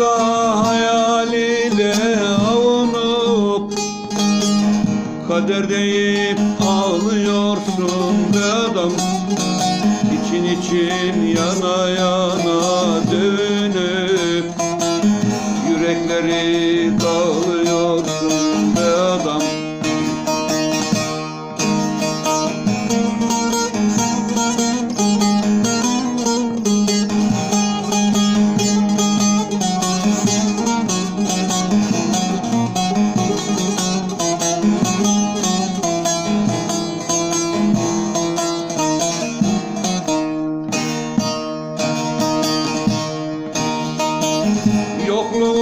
Uykuda hayaline avunup Kader deyip ağlıyorsun be adam. İçin için yana yana dönüp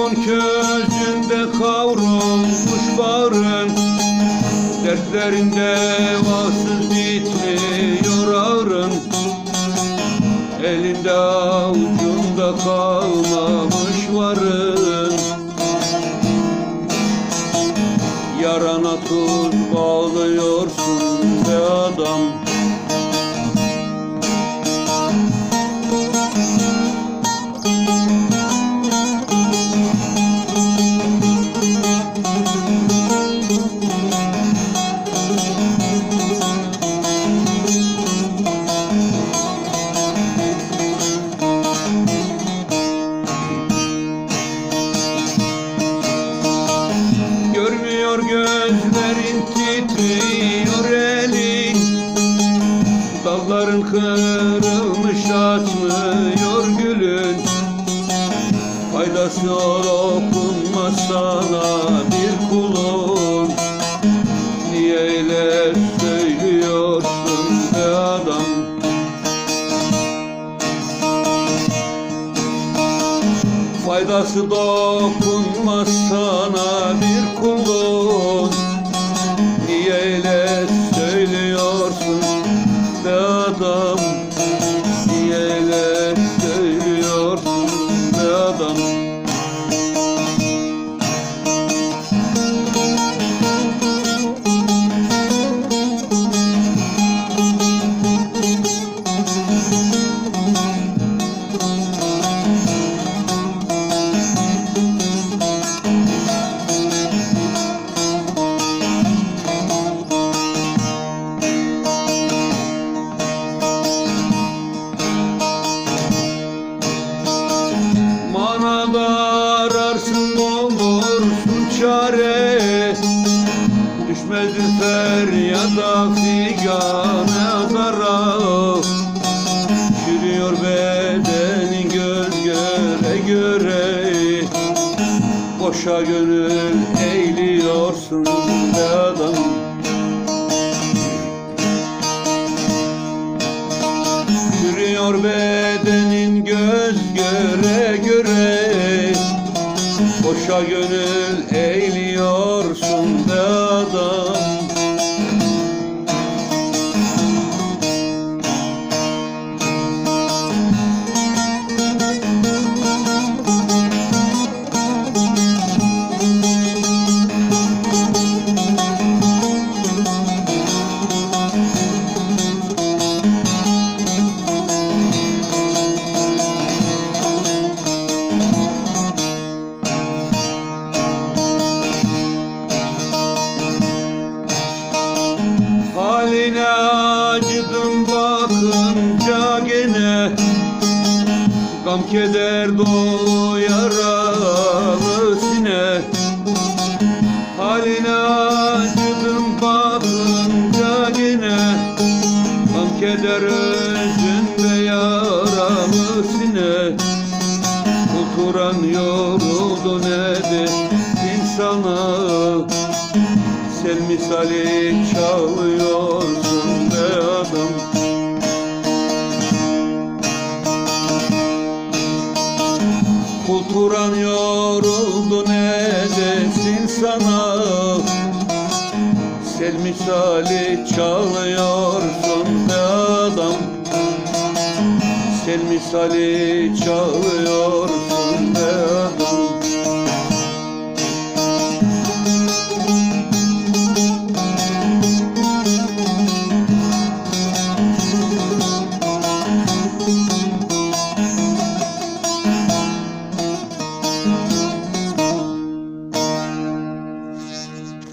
Yokluğun közünde kavrulmuş barın Dertlerinde vasız bitmiyor ağrın. Elinde avucunda kalmamış varın. Yarana tuz bağlıyorsun kırılmış açmıyor gülün. Faydası dokunmaz sana bir kulun. Niye öyle söylüyorsun be adam? Faydası dokunmaz sana bir kulun be Düşmezdir feryada figane zara. Çürüyor bedenin göz göre. Göre Boşa gönül eğliyorsun be adam. Yürüyor bedenin göz göre. Göre Boşa gönül eğliyorsun Haline acıdım bakınca gene Gam keder dolu yaralı sine. Haline acıdım bakınca gene Gam keder özünde yaralı sine. Oturan yoruldu ne sen misali çalıyorsun be adam. Kulturan yoruldu ne desin sana? Sel misali çalıyorsun be adam. Sel misali çalıyorsun